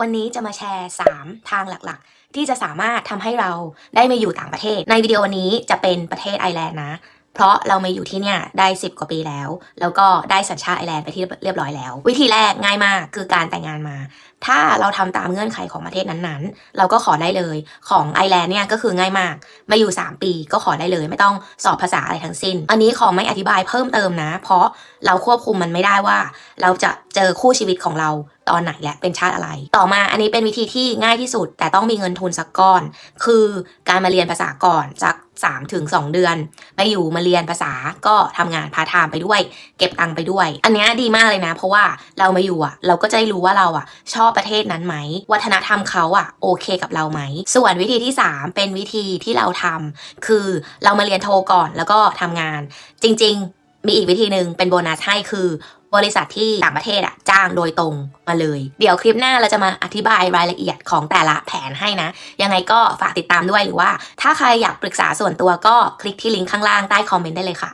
วันนี้จะมาแชร์ 3 ทางหลักๆ ที่จะสามารถทำให้เราได้มาอยู่ต่างประเทศ ในวิดีโอวันนี้จะเป็นประเทศไอร์แลนด์นะ เพราะเรามาอยู่ที่เนี่ยได้ 10 กว่าปีแล้ว แล้วก็ได้สัญชาติไอร์แลนด์ไปที่เรียบร้อยแล้ว วิธีแรกง่ายมากคือการแต่งงานมา ถ้าเราทำตามเงื่อนไขของประเทศนั้นๆ เราก็ขอได้เลยของไอร์แลนด์เนี่ยก็คือง่ายมากมาอยู่ 3 ปีก็ขอได้เลย ไม่ต้องสอบภาษาอะไรทั้งสิ้น อันนี้ขอไม่อธิบายเพิ่มเติมนะ เพราะเราควบคุมมันไม่ได้ว่า เราจะเจอคู่ชีวิตของเรา ตอนไหนและเป็นชาติอะไร ต่อมาอันนี้เป็นวิธีที่ง่ายที่สุด แต่ต้องมีเงินทุนสักก้อน คือการมาเรียนภาษาก่อนจาก3ถึง2เดือน ไปอยู่มาเรียนภาษาก็ทำงานพาร์ทไทม์ไปด้วย เก็บตังค์ไปด้วย อันนี้ดีมากเลยนะ เพราะว่าเรามาอยู่อะ เราก็จะได้รู้ว่าเราอะ ชอบประเทศนั้นไหม วัฒนธรรมเขาอะโอเคกับเราไหม ส่วนวิธีที่ 3 เป็นวิธีที่เราทำคือเรามาเรียนโทก่อนแล้วก็ทำงาน จริง ๆ มีอีกวิธีหนึ่งเป็นโบนัสให้คือบริษัทที่ต่างประเทศอะจ้างโดยตรงมาเลย เดี๋ยวคลิปหน้าเราจะมาอธิบายรายละเอียดของแต่ละแผนให้นะ ยังไงก็ฝากติดตามด้วยหรือว่า ถ้าใครอยากปรึกษาส่วนตัวก็คลิกที่ลิงก์ข้างล่างใต้คอมเมนต์ได้เลยค่ะ